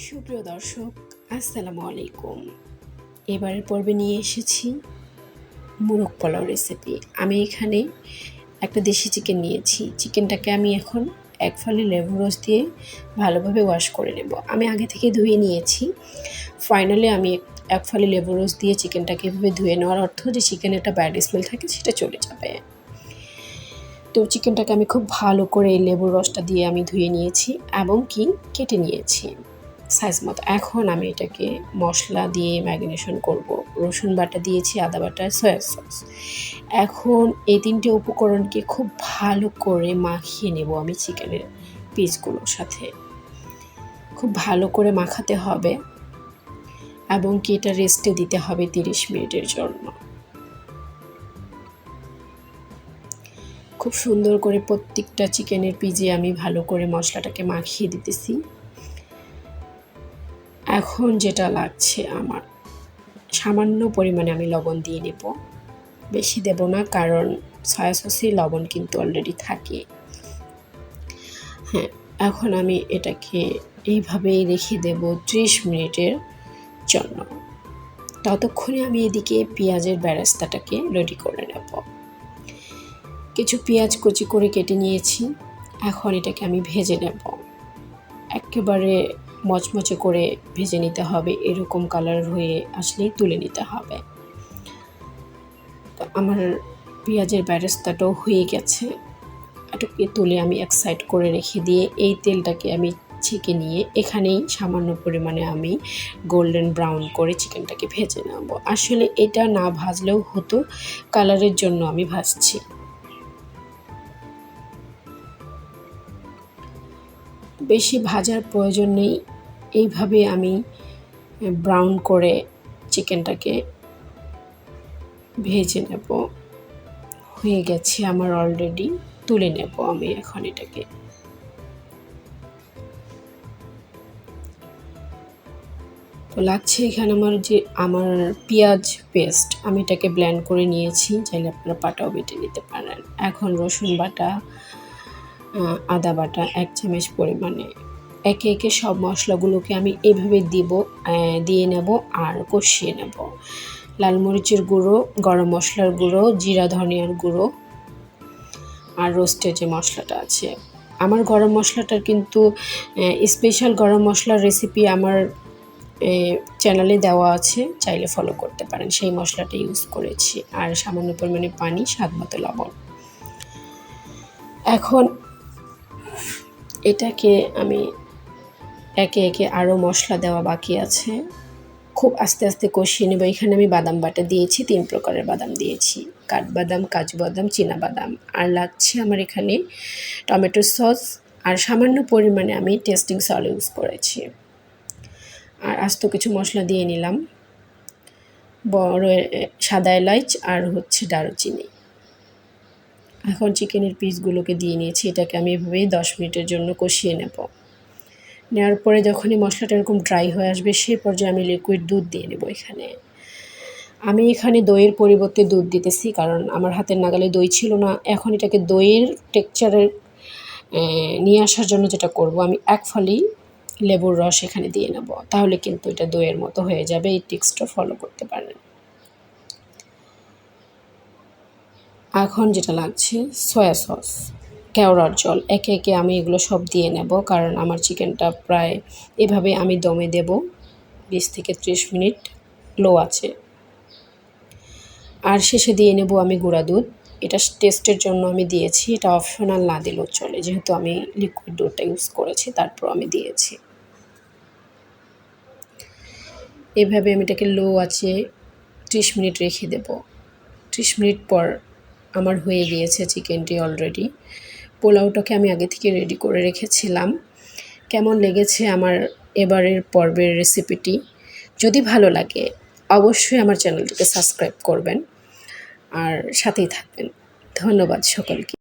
সুপ্রিয় দর্শক, আসসালামু আলাইকুম। এবারের পর্বে নিয়ে এসেছি মুরগ পোলাও রেসিপি আমি এখানে একটা দেশি চিকেন নিয়েছি। চিকেনটাকে আমি এখন এক ফালি লেবু রস দিয়ে ভালোভাবে ওয়াশ করে নেব। আমি আগে থেকে ধুয়ে নিয়েছি। ফাইনালি আমি এক ফালি লেবু রস দিয়ে চিকেনটাকে এভাবে ধুয়ে নেওয়ার অর্থ যে চিকেনের একটা ব্যাড স্মেল থাকে, সেটা চলে যাবে। তো চিকেনটাকে আমি খুব ভালো করে লেবুর রসটা দিয়ে আমি ধুয়ে নিয়েছি এবং কি কেটে নিয়েছি। সাইজ মতো। এখন আমি এটাকে মশলা দিয়ে ম্যারিনেশন করব। রসুন বাটা দিয়েছি, আদা বাটা, সয়া সস। এখন এই তিনটে উপকরণকে খুব ভালো করে মাখিয়ে নেব আমি চিকেনের পিসগুলোর সাথে। খুব ভালো করে মাখাতে হবে এবং কি এটা রেস্টে দিতে হবে তিরিশ মিনিটের জন্য। খুব সুন্দর করে প্রত্যেকটা চিকেনের পিজে আমি ভালো করে মশলাটাকে মাখিয়ে দিতেছি। এখন যেটা লাগছে আমার, সামান্য পরিমাণে আমি লবণ দিয়ে নেব। বেশি দেব না, কারণ সয়া সসে লবণ কিন্তু অলরেডি থাকে। হ্যাঁ এখন আমি এটাকে এইভাবেই রেখে দেব ত্রিশ মিনিটের জন্য। ততক্ষণে আমি এদিকে পেঁয়াজের ব্যারাস্তাটাকে রেডি করে নেব। কিছু পেঁয়াজ কুচি করে কেটে নিয়েছি, এখন এটাকে আমি ভেজে নেব। একেবারে মচমচে করে ভেজে নিতে হবে। এরকম কালার হয়ে আসলেই তুলে নিতে হবে। তো আমার পেঁয়াজের ব্যারেস্তাটাও হয়ে গেছে। এটাকে তুলে আমি এক সাইড করে রেখে দিয়ে এই তেলটাকে আমি ছেঁকে নিয়ে এখানেই সামান্য পরিমাণে আমি গোল্ডেন ব্রাউন করে চিকেনটাকে ভেজে নেব। আসলে এটা না ভাজলেও হতো কালারের জন্য আমি ভাজছি। বেশি ভাজার প্রয়োজন নেই। এইভাবে আমি ব্রাউন করে চিকেনটাকে ভেজে নেব। হয়ে গেছে আমার অলরেডি তুলে নেব আমি এখন এটাকে। তো লাগছে এখানে আমার যে, আমার পেঁয়াজ পেস্ট আমি এটাকে ব্ল্যান্ড করে নিয়েছি। চাইলে আপনারা পাটাও বেটে নিতে পারেন। এখন রসুন বাটা আদা বাটা এক চামচ পরিমাণে একে একে সব মশলাগুলোকে আমি এভাবে দিব দিয়ে নেব আর কষিয়ে নেব। লাল মরিচের গুঁড়ো, গরম মশলার গুঁড়ো, জিরা, ধনিয়ার গুঁড়ো আর রোস্টের যে মশলাটা আছে। আমার গরম মশলাটার কিন্তু স্পেশাল গরম মশলার রেসিপি আমার চ্যানেলে দেওয়া আছে, চাইলে ফলো করতে পারেন। সেই মশলাটা ইউজ করেছি আর সামান্য পরিমাণে পানি, স্বাদ মতো লবণ। এখন এটাকে আমি একে একে আরও মশলা দেওয়া বাকি আছে। খুব আস্তে আস্তে কষিয়ে নেব। এখানে আমি বাদাম বাটা দিয়েছি, তিন প্রকারের বাদাম দিয়েছি। কাঠবাদাম কাজু বাদাম বাদাম আর লাগছে আমার এখানে টমেটো সস। আর সামান্য পরিমাণে আমি টেস্টিং সল ইউজ করেছি। আর আস্ত কিছু মশলা দিয়ে নিলাম। বড় সাদা এলাইচ আর হচ্ছে দারুচিনি। এখন চিকেনের পিসগুলোকে দিয়ে নিয়েছি। এটাকে আমি এভাবেই দশ মিনিটের জন্য কষিয়ে নেব। নেওয়ার পরে যখনই মশলাটা এরকম ড্রাই হয়ে আসবে সেই পর্যায়ে আমি লিকুইড দুধ দিয়ে নেব এখানে। আমি এখানে দইয়ের পরিবর্তে দুধ দিতেছি, কারণ আমার হাতের নাগালে দই ছিল না। এখন এটাকে দইয়ের টেক্সচারের নিয়ে আসার জন্য যেটা করব, আমি এক ফালি লেবুর রস এখানে দিয়ে নেব। তাহলে কিন্তু এটা দইয়ের মতো হয়ে যাবে, এই টিক্সটা ফলো করতে পারেন। এখন যেটা লাগছে সয়া সস কেওড়ার জল। একে একে আমি এগুলো সব দিয়ে নেব, কারণ আমার চিকেনটা প্রায় এভাবে আমি দমে দেব। বিশ থেকে ত্রিশ মিনিট লো আছে। আর শেষে দিয়ে নেব আমি গুঁড়া দুধ। এটা টেস্টের জন্য আমি দিয়েছি। এটা অপশনাল না দিলেও চলে। যেহেতু আমি লিকুইড দুধটা ইউজ করেছি, তারপর আমি দিয়েছি। এভাবে আমি এটাকে লো আছে ত্রিশ মিনিট রেখে দেব। ত্রিশ মিনিট পর আমার হয়ে গিয়েছে চিকেনটি অলরেডি পোলাওটাকে আমি আগে থেকে রেডি করে রেখেছিলাম। কেমন লেগেছে আমার এবারের পর্বের রেসিপিটি যদি ভালো লাগে, অবশ্যই আমার চ্যানেলটিকে সাবস্ক্রাইব করবেন। আর সাথেই থাকবেন। ধন্যবাদ সকলকে।